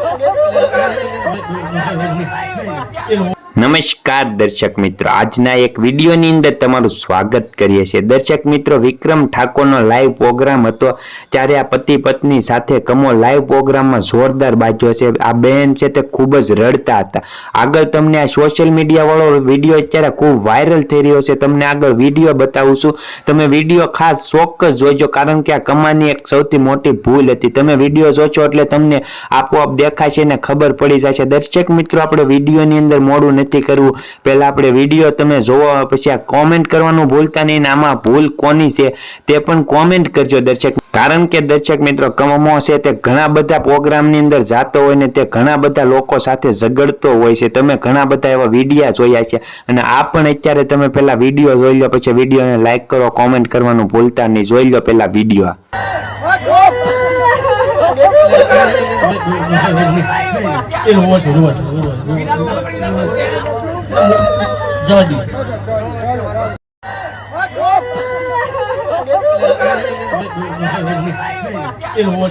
我我我我我我我我 નમસ્કાર દર્શક મિત્રો. આજના એક વિડીયોની અંદર તમારું સ્વાગત કરીએ છીએ. દર્શક મિત્રો, વિક્રમ ઠાકોરનો લાઈવ પ્રોગ્રામ હતો. ત્યારે આ પતિ પત્ની સાથે કમો લાઈવ પ્રોગ્રામમાં જોરદાર બાજ્યો છે. આ બહેન છે તે ખૂબ જ રડતા હતા. આગળ તમને આ સોશિયલ મીડિયાવાળો વીડિયો અત્યારે ખૂબ વાયરલ થઈ રહ્યો છે. તમને આગળ વીડિયો બતાવું છું. તમે વીડિયો ખાસ ચોક્કસ જોજો, કારણ કે આ કમાની એક સૌથી મોટી ભૂલ હતી. તમે વીડિયો જોશો એટલે તમને આપોઆપ દેખાશે ને ખબર પડી જશે. દર્શક મિત્રો, આપણે વિડીયોની અંદર મોડું નથી કરવું પહેલા આપણે વીડિયો તમે જોવો, પછી આ કોમેન્ટ કરવાનું ભૂલતા નહીં આમાં ભૂલ કોની છે તે પણ કોમેન્ટ કરજો દર્શક. કારણ કે દર્શક મિત્રો કમો છે તે ઘણા બધા પ્રોગ્રામની અંદર જાતો હોય ને તે ઘણા બધા લોકો સાથે ઝઘડતો હોય છે. તમે ઘણા બધા એવા વિડીયા જોયા છે અને આ પણ અત્યારે તમે પહેલા વીડિયો જોઈ લો, પછી વિડીયોને લાઈક કરો કોમેન્ટ કરવાનું ભૂલતા નહીં. જોઈ લો પહેલા વીડિયો. એ રોવો છે રોવો છે રોવો જવા દી. એ રોવો